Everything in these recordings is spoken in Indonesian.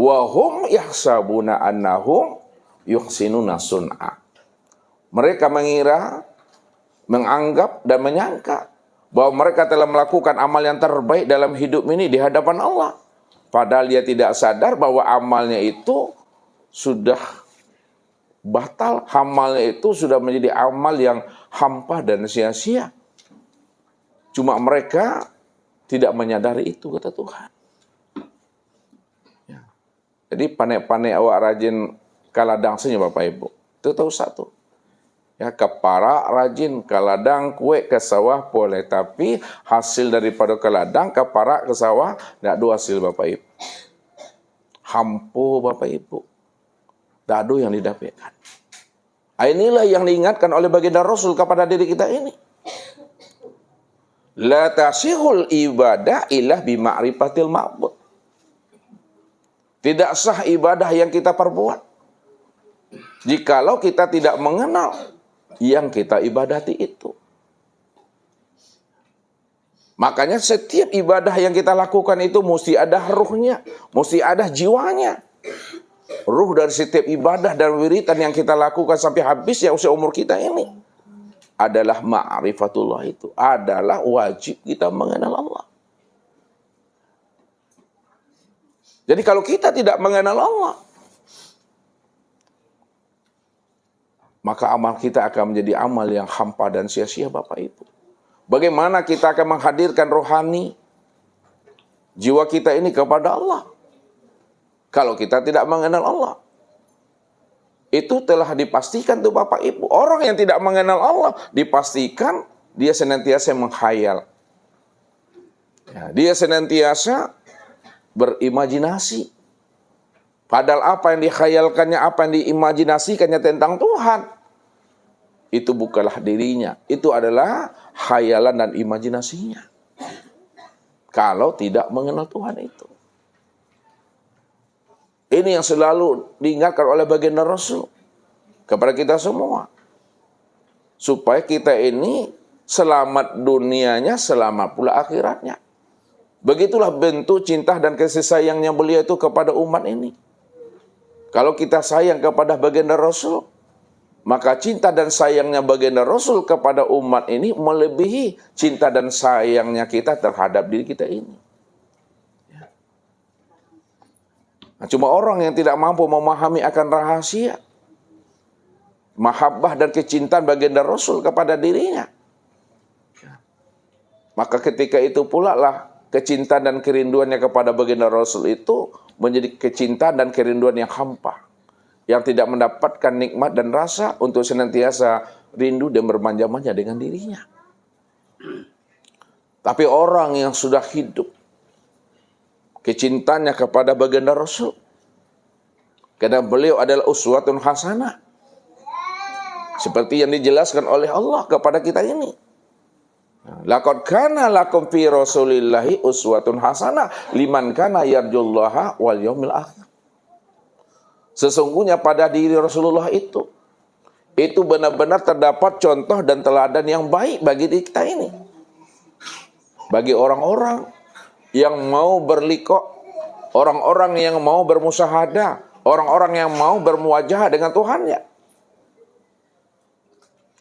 Wahum yahsabuna annahum yuhsinuna sun'a. Mereka mengira, menganggap dan menyangka bahwa mereka telah melakukan amal yang terbaik dalam hidup ini di hadapan Allah. Padahal dia tidak sadar bahwa amalnya itu sudah batal, amalnya itu sudah menjadi amal yang hampa dan sia-sia. Cuma mereka tidak menyadari itu kata Tuhan. Jadi panek-panek awak rajin kaladang saja Bapak Ibu. Itu tahu satu. Ya, kepara rajin kaladang kue ke sawah boleh tapi hasil daripada kaladang kepara ke sawah tidak dua hasil Bapak Ibu. Hampu Bapak Ibu. Dadu yang didapatkan. Ah, inilah yang diingatkan oleh baginda Rasul kepada diri kita ini. La tasihul ibadah ilah bima'rifatil ma'bud. Tidak sah ibadah yang kita perbuat. Jikalau kita tidak mengenal yang kita ibadati itu. Makanya setiap ibadah yang kita lakukan itu mesti ada ruhnya, mesti ada jiwanya. Ruh dari setiap ibadah dan wiritan yang kita lakukan sampai habis ya usia umur kita ini adalah ma'rifatullah itu, adalah wajib kita mengenal Allah. Jadi kalau kita tidak mengenal Allah, maka amal kita akan menjadi amal yang hampa dan sia-sia Bapak Ibu. Bagaimana kita akan menghadirkan rohani jiwa kita ini kepada Allah? Kalau kita tidak mengenal Allah. Itu telah dipastikan tuh Bapak Ibu. Orang yang tidak mengenal Allah dipastikan dia senantiasa menghayal. Ya, dia senantiasa berimajinasi. Padahal apa yang dikhayalkannya, apa yang diimajinasikannya tentang Tuhan, itu bukanlah dirinya. Itu adalah khayalan dan imajinasinya. Kalau tidak mengenal Tuhan itu. Ini yang selalu diingatkan oleh baginda Rasul kepada kita semua. Supaya kita ini selamat dunianya, selamat pula akhiratnya. Begitulah bentuk cinta dan kasih sayangnya beliau itu kepada umat ini. Kalau kita sayang kepada baginda Rasul, maka cinta dan sayangnya baginda Rasul kepada umat ini melebihi cinta dan sayangnya kita terhadap diri kita ini. Ya. Nah, cuma orang yang tidak mampu memahami akan rahasia, mahabbah dan kecintaan baginda Rasul kepada dirinya. Ya. Maka ketika itu pula lah kecintaan dan kerinduannya kepada baginda Rasul itu menjadi kecintaan dan kerinduan yang hampa. Yang tidak mendapatkan nikmat dan rasa untuk senantiasa rindu dan bermanja-manja dengan dirinya. Tapi orang yang sudah hidup, kecintanya kepada baginda Rasul. Karena beliau adalah uswatun hasanah. Seperti yang dijelaskan oleh Allah kepada kita ini. Laqad kana lakum fi Rasulillahi uswatun hasanah liman kana yarjullaha wal yaumil akhir. Sesungguhnya pada diri Rasulullah itu itu benar-benar terdapat contoh dan teladan yang baik bagi kita ini. Bagi orang-orang yang mau berliko, orang-orang yang mau bermusahadah, orang-orang yang mau bermuajah dengan Tuhannya.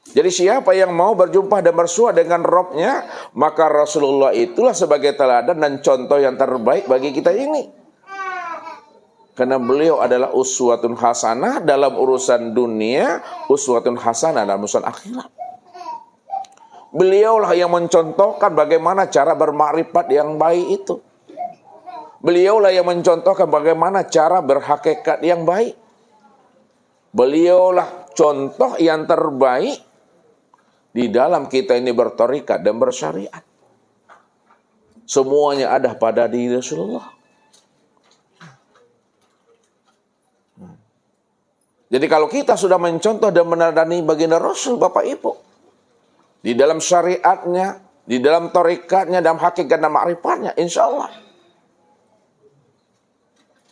Jadi siapa yang mau berjumpa dan bersua dengan Robnya, maka Rasulullah itulah sebagai teladan dan contoh yang terbaik bagi kita ini. Karena beliau adalah uswatun hasanah dalam urusan dunia, uswatun hasanah dalam urusan akhirat. Beliaulah yang mencontohkan bagaimana cara bermakrifat yang baik itu. Beliaulah yang mencontohkan bagaimana cara berhakikat yang baik. Beliaulah contoh yang terbaik di dalam kita ini bertorikat dan bersyariat. Semuanya ada pada diri Rasulullah. Jadi kalau kita sudah mencontoh dan menadani baginda Rasul, Bapak Ibu, di dalam syariatnya, di dalam torikatnya, dalam hakikat dan makrifatnya, insya Allah,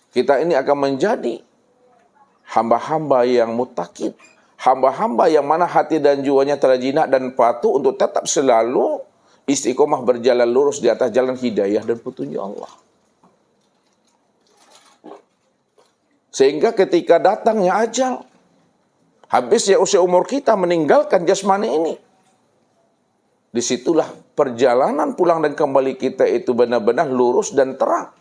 kita ini akan menjadi hamba-hamba yang mutakid, hamba-hamba yang mana hati dan jiwanya terjinak dan patuh untuk tetap selalu istiqomah berjalan lurus di atas jalan hidayah dan petunjuk Allah. Sehingga ketika datangnya ajal, habis ya usia umur kita meninggalkan jasmani ini. Di situlah perjalanan pulang dan kembali kita itu benar-benar lurus dan terang.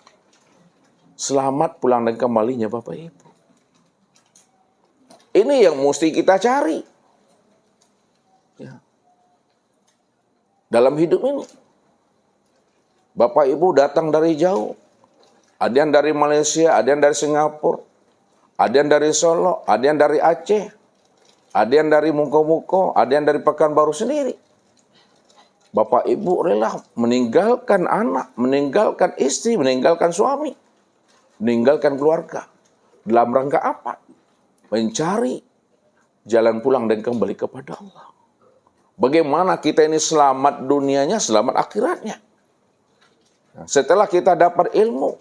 Selamat pulang dan kembalinya Bapak Ibu. Ini yang mesti kita cari. Ya. Dalam hidup ini. Bapak Ibu datang dari jauh. Ada yang dari Malaysia, ada yang dari Singapura, ada yang dari Solo, ada yang dari Aceh, ada yang dari Muko-Muko, ada yang dari Pekanbaru sendiri. Bapak Ibu rela meninggalkan anak, meninggalkan istri, meninggalkan suami, meninggalkan keluarga. Dalam rangka apa? Mencari jalan pulang dan kembali kepada Allah. Bagaimana kita ini selamat dunianya, selamat akhiratnya. Nah, setelah kita dapat ilmu,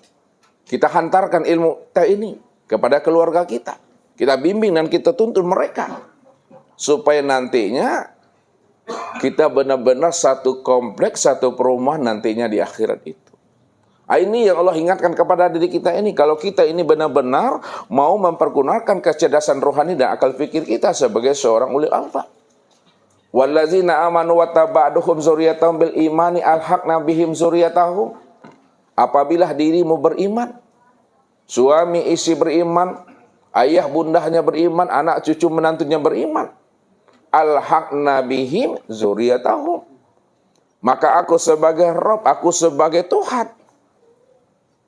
kita hantarkan ilmu kita ini kepada keluarga kita. Kita bimbing dan kita tuntun mereka. Supaya nantinya kita benar-benar satu kompleks, satu perumahan nantinya di akhirat itu. Nah, ini yang Allah ingatkan kepada diri kita ini. Kalau kita ini benar-benar mau mempergunakan kecerdasan rohani dan akal fikir kita sebagai seorang uli alfa. Wallazina amanu wa taba'duhum bil imani alhaqna bihim zuriyatahum Apabila dirimu beriman, suami isi beriman, ayah bundahnya beriman, anak cucu menantunya beriman, alhaqna bihim zuriyatahum. Maka aku sebagai Rob, aku sebagai Tuhan.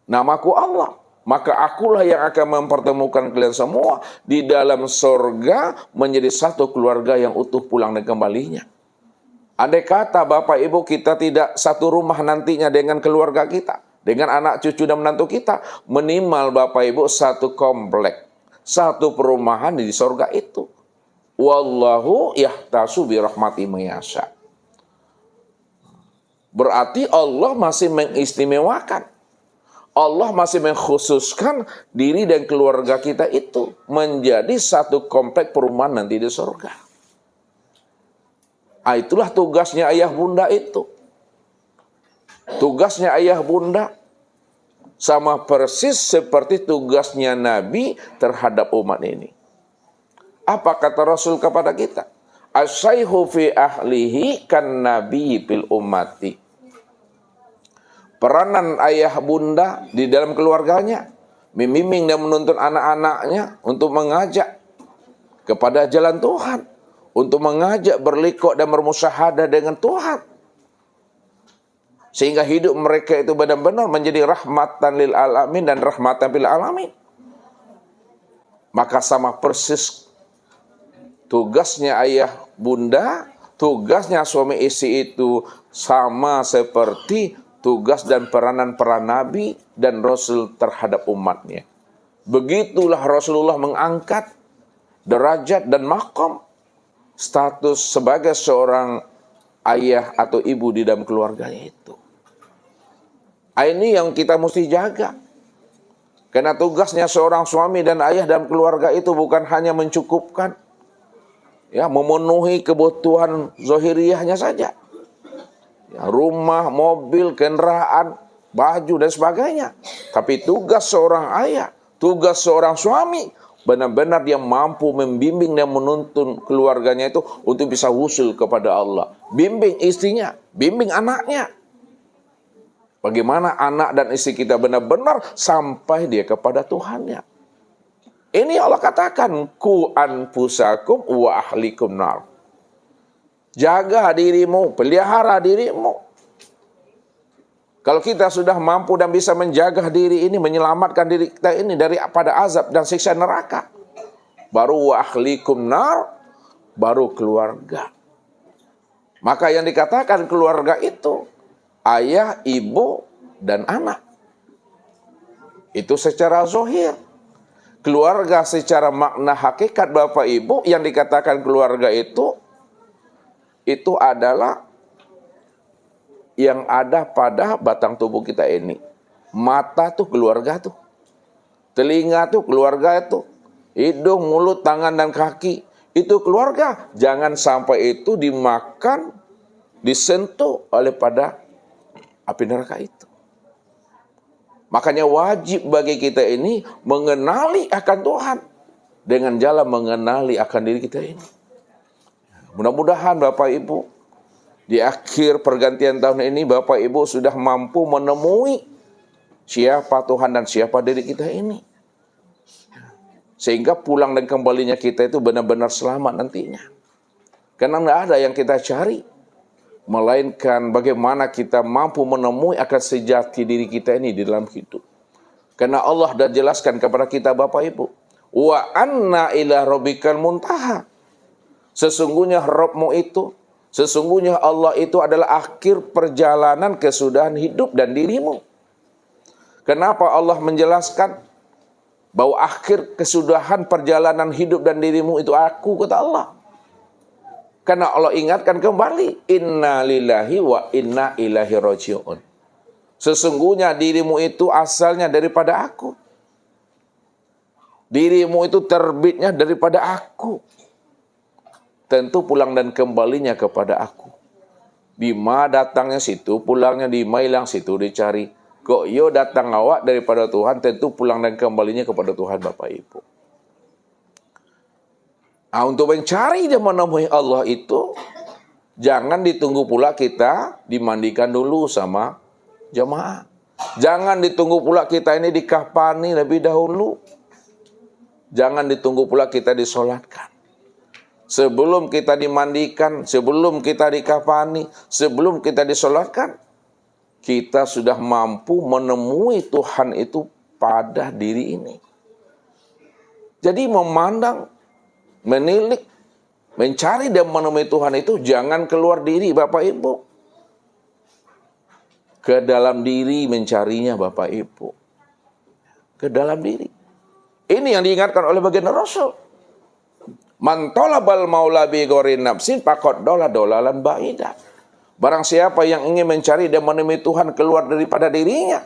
Namaku Allah. Maka akulah yang akan mempertemukan kalian semua di dalam sorga menjadi satu keluarga yang utuh pulang dan kembalinya. Andai kata Bapak Ibu kita tidak satu rumah nantinya dengan keluarga kita dengan anak cucu dan menantu kita minimal Bapak Ibu satu komplek, satu perumahan di sorga itu. Wallahu yahtasu bi rahmati mayasya. Berarti Allah masih mengistimewakan. Allah masih mengkhususkan diri dan keluarga kita itu menjadi satu komplek perumahan nanti di sorga. Ah, itulah tugasnya ayah bunda itu. Tugasnya ayah bunda sama persis seperti tugasnya Nabi terhadap umat ini. Apa kata Rasul kepada kita? Asyaihu fi ahlihi kan nabi fil ummati. Peranan ayah bunda di dalam keluarganya, membimbing dan menuntun anak-anaknya untuk mengajak kepada jalan Tuhan, untuk mengajak berlikok dan bermusyahadah dengan Tuhan. Sehingga hidup mereka itu benar-benar menjadi rahmatan lil alamin dan rahmatan bil alamin. Maka sama persis tugasnya ayah bunda, tugasnya suami istri itu sama seperti tugas dan peranan para nabi dan rasul terhadap umatnya. Begitulah Rasulullah mengangkat derajat dan makom status sebagai seorang ayah atau ibu di dalam keluarganya itu. Ah, ini yang kita mesti jaga. Karena tugasnya seorang suami dan ayah dalam keluarga itu bukan hanya mencukupkan, ya memenuhi kebutuhan zohiriyahnya saja. Rumah, mobil, kendaraan, baju dan sebagainya. Tapi tugas seorang ayah, tugas seorang suami benar-benar dia mampu membimbing dan menuntun keluarganya itu untuk bisa usul kepada Allah. Bimbing istrinya, bimbing anaknya, Bagaimana anak dan istri kita benar-benar sampai dia kepada Tuhannya. Ini Allah katakan, ku anfusakum wa ahlikum nar. Jaga dirimu, pelihara dirimu. Kalau kita sudah mampu dan bisa menjaga diri ini, menyelamatkan diri kita ini dari pada azab dan siksa neraka. Baru wa nar, baru keluarga. Maka yang dikatakan keluarga itu ayah, ibu, dan anak. Itu secara zohir. Keluarga secara makna hakikat Bapak Ibu yang dikatakan keluarga itu, itu adalah yang ada pada batang tubuh kita ini. Mata tuh keluarga tuh. Telinga tuh keluarga itu. Hidung, mulut, tangan, dan kaki. Itu keluarga. Jangan sampai itu dimakan, disentuh oleh pada api neraka itu. Makanya wajib bagi kita ini mengenali akan Tuhan dengan jalan mengenali akan diri kita ini. Mudah-mudahan Bapak Ibu di akhir pergantian tahun ini Bapak Ibu sudah mampu menemui siapa Tuhan dan siapa diri kita ini. Sehingga pulang dan kembalinya kita itu benar-benar selamat nantinya. Karena tidak ada yang kita cari. Melainkan bagaimana kita mampu menemui akan sejati diri kita ini di dalam hidup. Karena Allah sudah jelaskan kepada kita Bapak Ibu. Wa anna ila rabbikal muntaha. Sesungguhnya Rabbmu itu, sesungguhnya Allah itu adalah akhir perjalanan kesudahan hidup dan dirimu. Kenapa Allah menjelaskan bahwa akhir kesudahan perjalanan hidup dan dirimu itu aku kata Allah. Karena Allah ingatkan kembali, inna lillahi wa inna ilahi roji'un. Sesungguhnya dirimu itu asalnya daripada aku. Dirimu itu terbitnya daripada aku. Tentu pulang dan kembalinya kepada aku. Bima datangnya situ, pulangnya di hilang situ dicari. Kok yo datang awak daripada Tuhan, tentu pulang dan kembalinya kepada Tuhan Bapak Ibu. Nah, untuk mencari dan menemui Allah itu, jangan ditunggu pula kita dimandikan dulu sama jemaah. Jangan ditunggu pula kita ini dikafani lebih dahulu. Jangan ditunggu pula kita disolatkan. Sebelum kita dimandikan, sebelum kita dikafani, sebelum kita disolatkan, kita sudah mampu menemui Tuhan itu pada diri ini. Jadi memandang menilik, mencari dan menemui Tuhan itu jangan keluar diri Bapak Ibu. Ke dalam diri mencarinya Bapak Ibu. Ke dalam diri. Ini yang diingatkan oleh bagian Rasul. Man talabal maula bi nafsin pakot dola dolalan baidah. Barang siapa yang ingin mencari dan menemui Tuhan keluar daripada dirinya.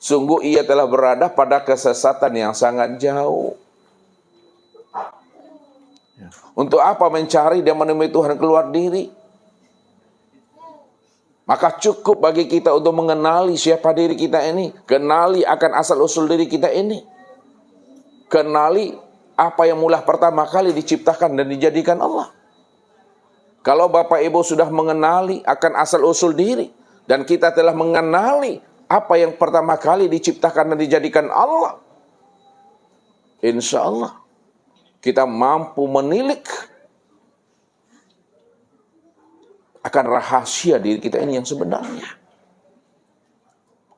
Sungguh ia telah berada pada kesesatan yang sangat jauh. Untuk apa mencari dan menemui Tuhan keluar diri? Maka cukup bagi kita untuk mengenali siapa diri kita ini. Kenali akan asal-usul diri kita ini. Kenali apa yang mula pertama kali diciptakan dan dijadikan Allah. Kalau Bapak Ibu sudah mengenali akan asal-usul diri. Dan kita telah mengenali apa yang pertama kali diciptakan dan dijadikan Allah. Insya Allah kita mampu menilik akan rahasia diri kita ini yang sebenarnya.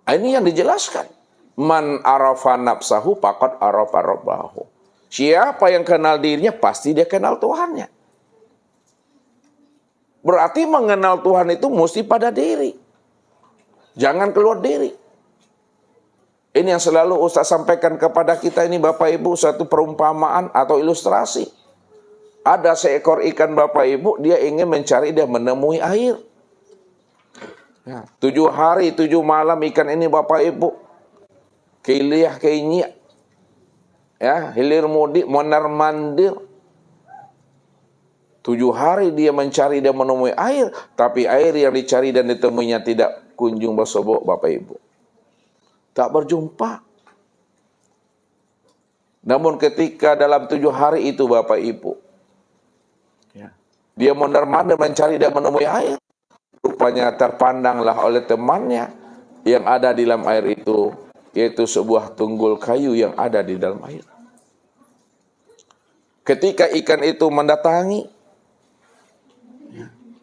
Ini yang dijelaskan. Man arafa nafsahu pakot arafa rabbahu. Siapa yang kenal dirinya pasti dia kenal Tuhannya. Berarti mengenal Tuhan itu mesti pada diri. Jangan keluar diri. Ini yang selalu Ustaz sampaikan kepada kita ini Bapak Ibu satu perumpamaan atau ilustrasi. Ada seekor ikan Bapak Ibu, dia ingin mencari dan menemui air. Ya, tujuh hari, tujuh malam ikan ini Bapak Ibu. Kiliyah keinyak. Ya, hilir mudik, monar mandir. Tujuh hari dia mencari dan menemui air. Tapi air yang dicari dan ditemuinya tidak kunjung bersobok Bapak Ibu tak berjumpa. Namun ketika dalam tujuh hari itu Bapak Ibu, ya, dia mondar-mandir mencari dan menemui air. Rupanya terpandanglah oleh temannya yang ada di dalam air itu, yaitu sebuah tunggul kayu yang ada di dalam air. Ketika ikan itu mendatangi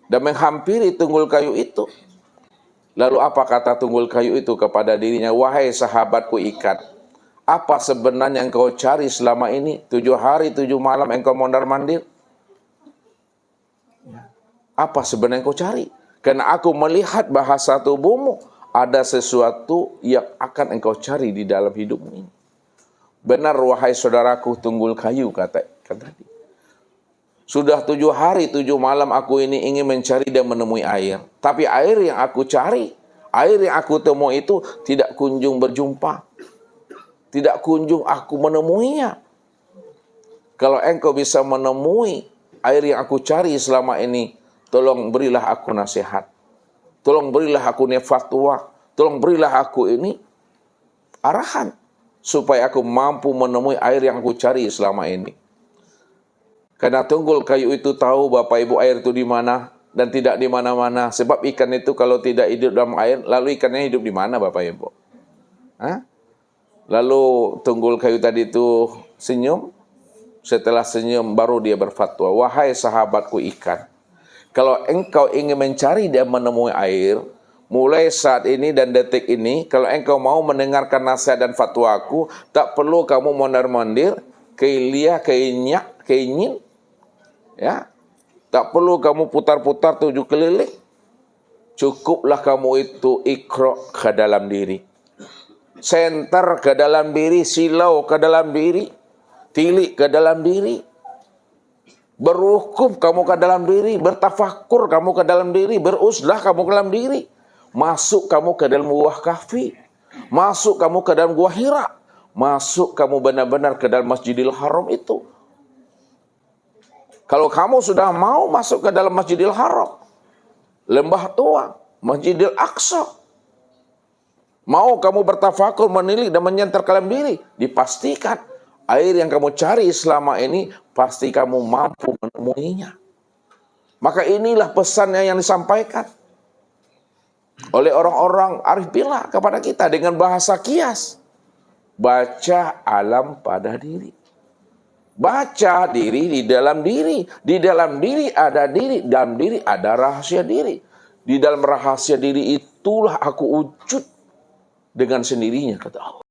dan menghampiri tunggul kayu itu, Lalu apa kata tunggul kayu itu kepada dirinya? Wahai sahabatku ikan, apa sebenarnya engkau cari selama ini? Tujuh hari, tujuh malam engkau mondar mandir? Ya. Apa sebenarnya engkau cari? Karena aku melihat bahasa tubuhmu ada sesuatu yang akan engkau cari di dalam hidupmu ini. Benar wahai saudaraku tunggul kayu kata kata dia. Sudah tujuh hari, tujuh malam aku ini ingin mencari dan menemui air. Tapi air yang aku cari, air yang aku temui itu tidak kunjung berjumpa. Tidak kunjung aku menemuinya. Kalau engkau bisa menemui air yang aku cari selama ini, tolong berilah aku nasihat. Tolong berilah aku fatwa. tolong berilah aku ini arahan supaya aku mampu menemui air yang aku cari selama ini. Karena tunggul kayu itu tahu Bapak Ibu air itu di mana dan tidak di mana-mana. Sebab ikan itu kalau tidak hidup dalam air, lalu ikannya hidup di mana Bapak Ibu? Hah? Lalu tunggul kayu tadi itu senyum. Setelah senyum baru dia berfatwa, wahai sahabatku ikan, kalau engkau ingin mencari dan menemui air, mulai saat ini dan detik ini, kalau engkau mau mendengarkan nasihat dan fatwaku, tak perlu kamu mondar-mandir, keilia, keinyak, keingin, ya, tak perlu kamu putar-putar tujuh keliling, cukuplah kamu itu ikro ke dalam diri, senter ke dalam diri, silau ke dalam diri, tilik ke dalam diri, berhukum kamu ke dalam diri, bertafakur kamu ke dalam diri, beruslah kamu ke dalam diri, masuk kamu ke dalam buah kahfi, masuk kamu ke dalam gua hira, masuk kamu benar-benar ke dalam masjidil haram itu. Kalau kamu sudah mau masuk ke dalam masjidil haram, lembah tua, masjidil aqsa, mau kamu bertafakur, menilik dan menyentar dalam diri, dipastikan air yang kamu cari selama ini pasti kamu mampu menemuinya. Maka inilah pesannya yang disampaikan oleh orang-orang arif billah kepada kita dengan bahasa kias. Baca alam pada diri. Baca diri di dalam diri. Di dalam diri ada diri. Dalam diri ada rahasia diri. Di dalam rahasia diri itulah aku wujud dengan sendirinya kata Allah.